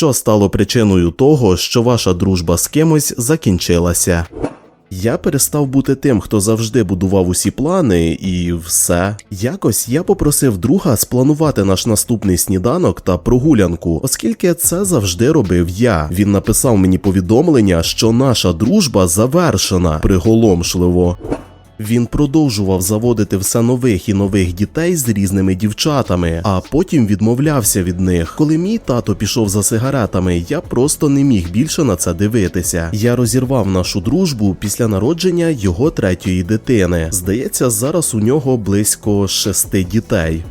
що стало причиною того, що ваша дружба з кимось закінчилася. Я перестав бути тим, хто завжди будував усі плани, і все. Якось я попросив друга спланувати наш наступний сніданок та прогулянку, оскільки це завжди робив я. Він написав мені повідомлення, що наша дружба завершена приголомшливо. Він продовжував заводити все нових і нових дітей з різними дівчатами, а потім відмовлявся від них. Коли мій тато пішов за сигаретами, я просто не міг більше на це дивитися. Я розірвав нашу дружбу після народження його третьої дитини. Здається, зараз у нього близько шести дітей.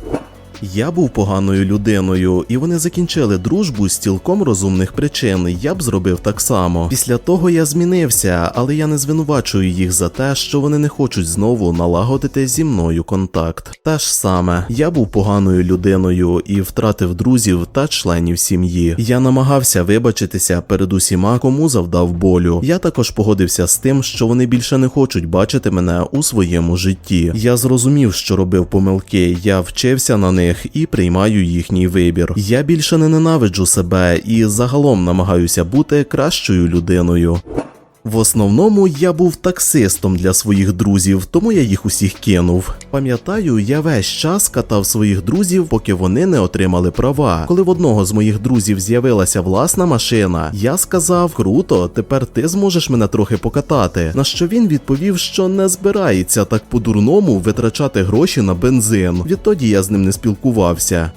Я був поганою людиною, і вони закінчили дружбу з цілком розумних причин. Я б зробив так само. Після того я змінився, але я не звинувачую їх за те, що вони не хочуть знову налагодити зі мною контакт. Те ж саме, я був поганою людиною і втратив друзів та членів сім'ї. Я намагався вибачитися перед усіма, кому завдав болю. Я також погодився з тим, що вони більше не хочуть бачити мене у своєму житті. Я зрозумів, що робив помилки. Я вчився на них і приймаю їхній вибір. Я більше не ненавиджу себе і загалом намагаюся бути кращою людиною. В основному я був таксистом для своїх друзів, тому я їх усіх кинув. Пам'ятаю, я весь час катав своїх друзів, поки вони не отримали права. Коли в одного з моїх друзів з'явилася власна машина, я сказав: круто, тепер ти зможеш мене трохи покатати. На що він відповів, що не збирається так по-дурному витрачати гроші на бензин. Відтоді я з ним не спілкувався.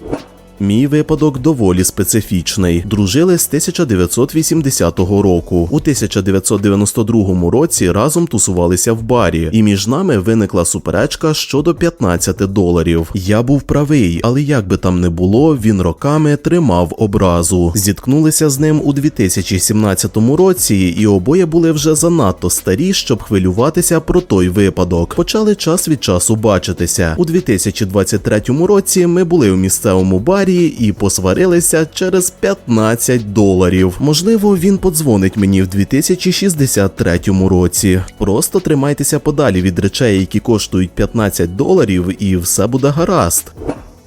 Мій випадок доволі специфічний. Дружили з 1980 року. У 1992 році разом тусувалися в барі, і між нами виникла суперечка щодо 15 доларів. Я був правий, але як би там не було, він роками тримав образу. Зіткнулися з ним у 2017 році, і обоє були вже занадто старі, щоб хвилюватися про той випадок. Почали час від часу бачитися. У 2023 році ми були у місцевому барі і посварилися через 15 доларів. Можливо, він подзвонить мені в 2063 році. Просто тримайтеся подалі від речей, які коштують 15 доларів, і все буде гаразд.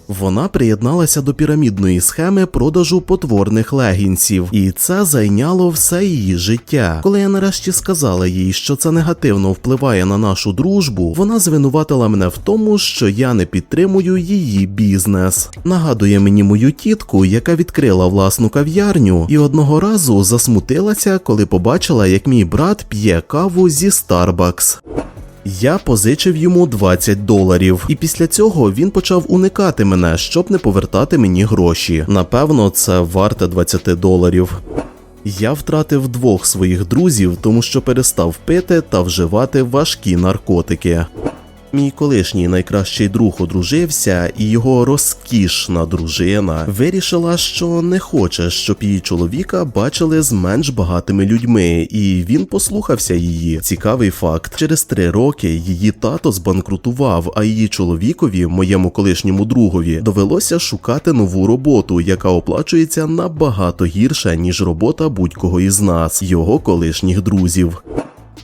Вона приєдналася до пірамідної схеми продажу потворних легінсів, і це зайняло все її життя. Коли я нарешті сказала їй, що це негативно впливає на нашу дружбу, вона звинуватила мене в тому, що я не підтримую її бізнес. Нагадує мені мою тітку, яка відкрила власну кав'ярню, і одного разу засмутилася, коли побачила, як мій брат п'є каву зі Starbucks. Я позичив йому 20 доларів, і після цього він почав уникати мене, щоб не повертати мені гроші. Напевно, це варте 20 доларів. Я втратив двох своїх друзів, тому що перестав пити та вживати важкі наркотики. Мій колишній найкращий друг одружився, і його розкішна дружина вирішила, що не хоче, щоб її чоловіка бачили з менш багатими людьми, і він послухався її. Цікавий факт: через три роки її тато збанкрутував, а її чоловікові, моєму колишньому другові, довелося шукати нову роботу, яка оплачується набагато гірше ніж робота будь-кого із нас, його колишніх друзів.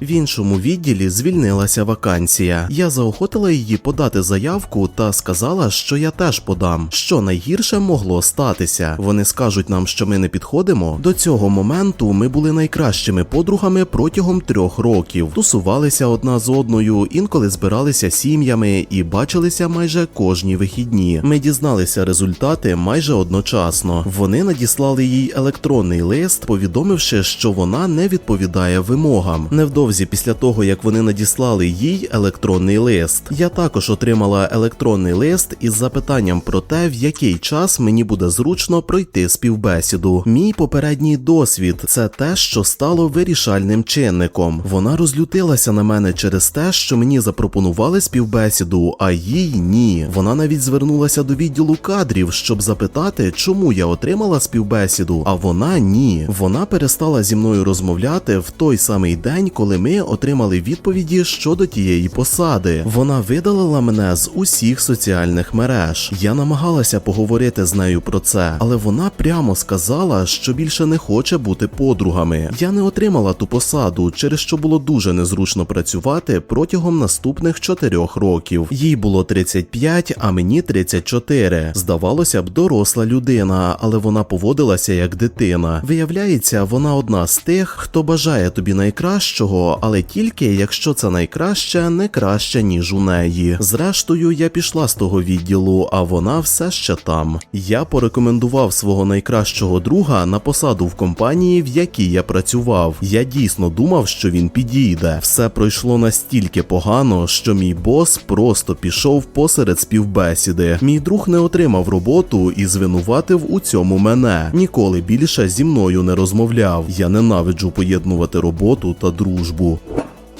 В іншому відділі звільнилася вакансія. Я заохотила її подати заявку та сказала, що я теж подам. Що найгірше могло статися. Вони скажуть нам, що ми не підходимо. До цього моменту ми були найкращими подругами протягом трьох років. Тусувалися одна з одною, інколи збиралися сім'ями і бачилися майже кожні вихідні. Ми дізналися результати майже одночасно. Вони надіслали їй електронний лист, повідомивши, що вона не відповідає вимогам. Невдовзі після того, як вони надіслали їй електронний лист, я також отримала електронний лист із запитанням про те, в який час мені буде зручно пройти співбесіду. Мій попередній досвід це те, що стало вирішальним чинником. Вона розлютилася на мене через те, що мені запропонували співбесіду, а їй ні. Вона навіть звернулася до відділу кадрів, щоб запитати, чому я отримала співбесіду, а вона ні. Вона перестала зі мною розмовляти в той самий день, коли ми отримали відповіді щодо тієї посади. Вона видалила мене з усіх соціальних мереж. Я намагалася поговорити з нею про це, але вона прямо сказала, що більше не хоче бути подругами. Я не отримала ту посаду, через що було дуже незручно працювати протягом наступних чотирьох років. Їй було 35, а мені 34. Здавалося б, доросла людина, але вона поводилася як дитина. Виявляється, вона одна з тих, хто бажає тобі найкращого, але тільки якщо це найкраще не краще, ніж у неї. Зрештою, я пішла з того відділу, а вона все ще там. Я порекомендував свого найкращого друга на посаду в компанії, в якій я працював. Я дійсно думав, що він підійде. Все пройшло настільки погано, що мій бос просто пішов посеред співбесіди. Мій друг не отримав роботу і звинуватив у цьому мене. Ніколи більше зі мною не розмовляв. Я ненавиджу поєднувати роботу та дружбу.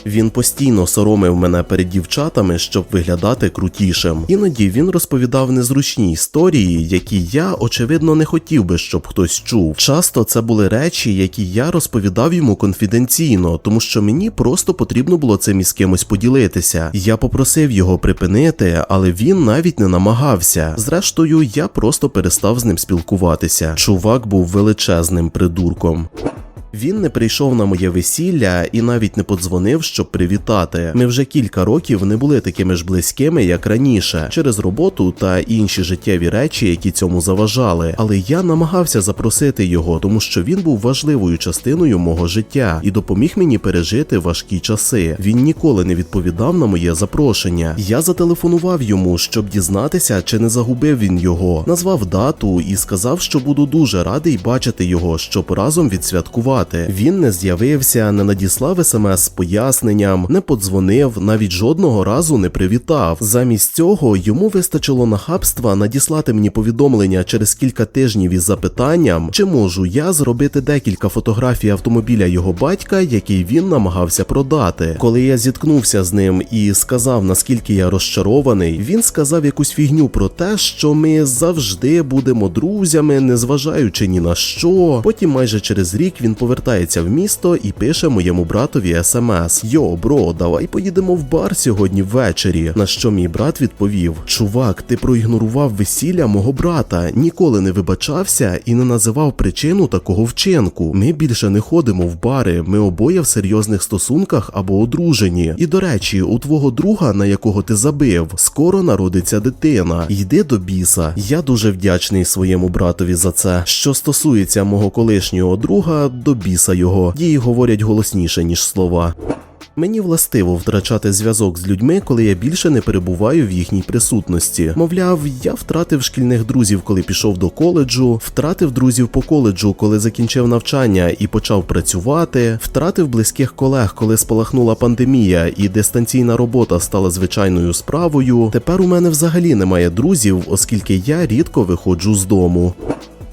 Він постійно соромив мене перед дівчатами, щоб виглядати крутішим. Іноді він розповідав незручні історії, які я, очевидно, не хотів би, щоб хтось чув. Часто це були речі, які я розповідав йому конфіденційно, тому що мені просто потрібно було цим із кимось поділитися. Я попросив його припинити, але він навіть не намагався. Зрештою, я просто перестав з ним спілкуватися. Чувак був величезним придурком. Він не прийшов на моє весілля і навіть не подзвонив, щоб привітати. Ми вже кілька років не були такими ж близькими, як раніше, через роботу та інші життєві речі, які цьому заважали. Але я намагався запросити його, тому що він був важливою частиною мого життя і допоміг мені пережити важкі часи. Він ніколи не відповідав на моє запрошення. Я зателефонував йому, щоб дізнатися, чи не загубив він його, назвав дату і сказав, що буду дуже радий бачити його, щоб разом відсвяткувати. Він не з'явився, не надіслав смс з поясненням, не подзвонив, навіть жодного разу не привітав. Замість цього йому вистачило нахабства надіслати мені повідомлення через кілька тижнів із запитанням, чи можу я зробити декілька фотографій автомобіля його батька, який він намагався продати. Коли я зіткнувся з ним і сказав, наскільки я розчарований, він сказав якусь фігню про те, що ми завжди будемо друзями, незважаючи ні на що. Потім майже через рік він повертається в місто і пише моєму братові смс: Йо, бро, давай поїдемо в бар сьогодні ввечері. На що мій брат відповів: Чувак, ти проігнорував весілля мого брата, ніколи не вибачався і не називав причину такого вчинку. Ми більше не ходимо в бари, ми обоє в серйозних стосунках або одружені. І до речі, у твого друга, на якого ти забив, скоро народиться дитина. Йди до біса. Я дуже вдячний своєму братові за це. Що стосується мого колишнього друга, до біса його. Дії говорять голосніше, ніж слова. Мені властиво втрачати зв'язок з людьми, коли я більше не перебуваю в їхній присутності. Мовляв, я втратив шкільних друзів, коли пішов до коледжу, втратив друзів по коледжу, коли закінчив навчання і почав працювати, втратив близьких колег, коли спалахнула пандемія і дистанційна робота стала звичайною справою. Тепер у мене взагалі немає друзів, оскільки я рідко виходжу з дому.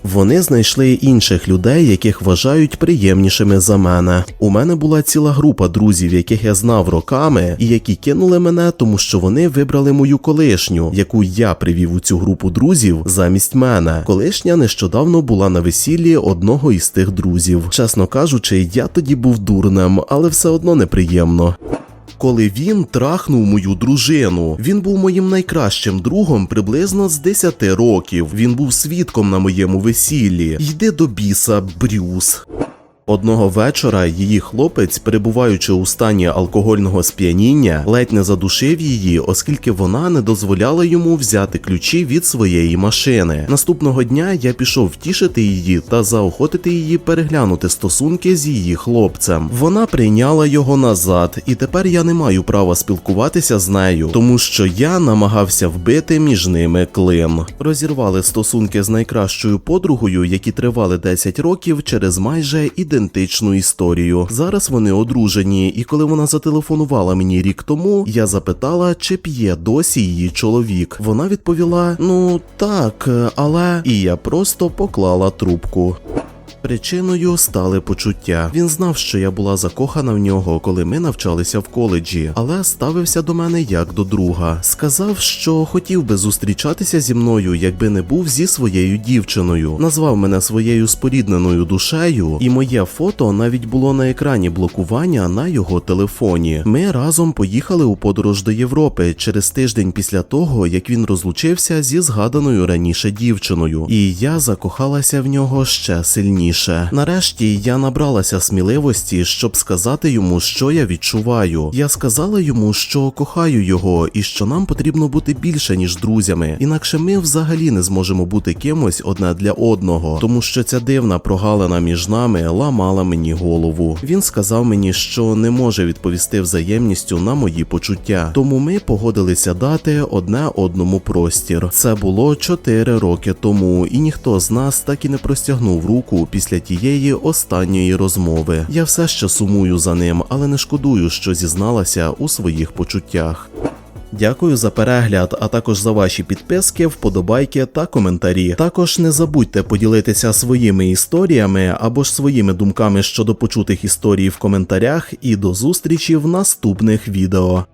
Вони знайшли інших людей, яких вважають приємнішими за мене. У мене була ціла група друзів, яких я знав роками, і які кинули мене, тому що вони вибрали мою колишню, яку я привів у цю групу друзів замість мене. Колишня нещодавно була на весіллі одного із тих друзів. Чесно кажучи, я тоді був дурнем, але все одно неприємно коли він трахнув мою дружину. Він був моїм найкращим другом приблизно з 10 років. Він був свідком на моєму весіллі. Йди до біса, Брюс. Одного вечора її хлопець, перебуваючи у стані алкогольного сп'яніння, ледь не задушив її, оскільки вона не дозволяла йому взяти ключі від своєї машини. Наступного дня я пішов втішити її та заохотити її переглянути стосунки з її хлопцем. Вона прийняла його назад, і тепер я не маю права спілкуватися з нею, тому що я намагався вбити між ними клин. Розірвали стосунки з найкращою подругою, які тривали 10 років через майже ідентичну ідентичну історію. Зараз вони одружені, і коли вона зателефонувала мені рік тому, я запитала, чи п'є досі її чоловік. Вона відповіла: Ну так, але і я просто поклала трубку. Причиною стали почуття. Він знав, що я була закохана в нього, коли ми навчалися в коледжі, але ставився до мене як до друга. Сказав, що хотів би зустрічатися зі мною, якби не був зі своєю дівчиною. Назвав мене своєю спорідненою душею, і моє фото навіть було на екрані блокування на його телефоні. Ми разом поїхали у подорож до Європи через тиждень після того, як він розлучився зі згаданою раніше дівчиною, і я закохалася в нього ще сильніше. Нарешті я набралася сміливості, щоб сказати йому, що я відчуваю. Я сказала йому, що кохаю його і що нам потрібно бути більше ніж друзями, інакше ми взагалі не зможемо бути кимось одне для одного, тому що ця дивна прогалина між нами ламала мені голову. Він сказав мені, що не може відповісти взаємністю на мої почуття, тому ми погодилися дати одне одному простір. Це було 4 роки тому, і ніхто з нас так і не простягнув руку після тієї останньої розмови. Я все ще сумую за ним, але не шкодую, що зізналася у своїх почуттях. Дякую за перегляд, а також за ваші підписки, вподобайки та коментарі. Також не забудьте поділитися своїми історіями або ж своїми думками щодо почутих історій в коментарях. І до зустрічі в наступних відео.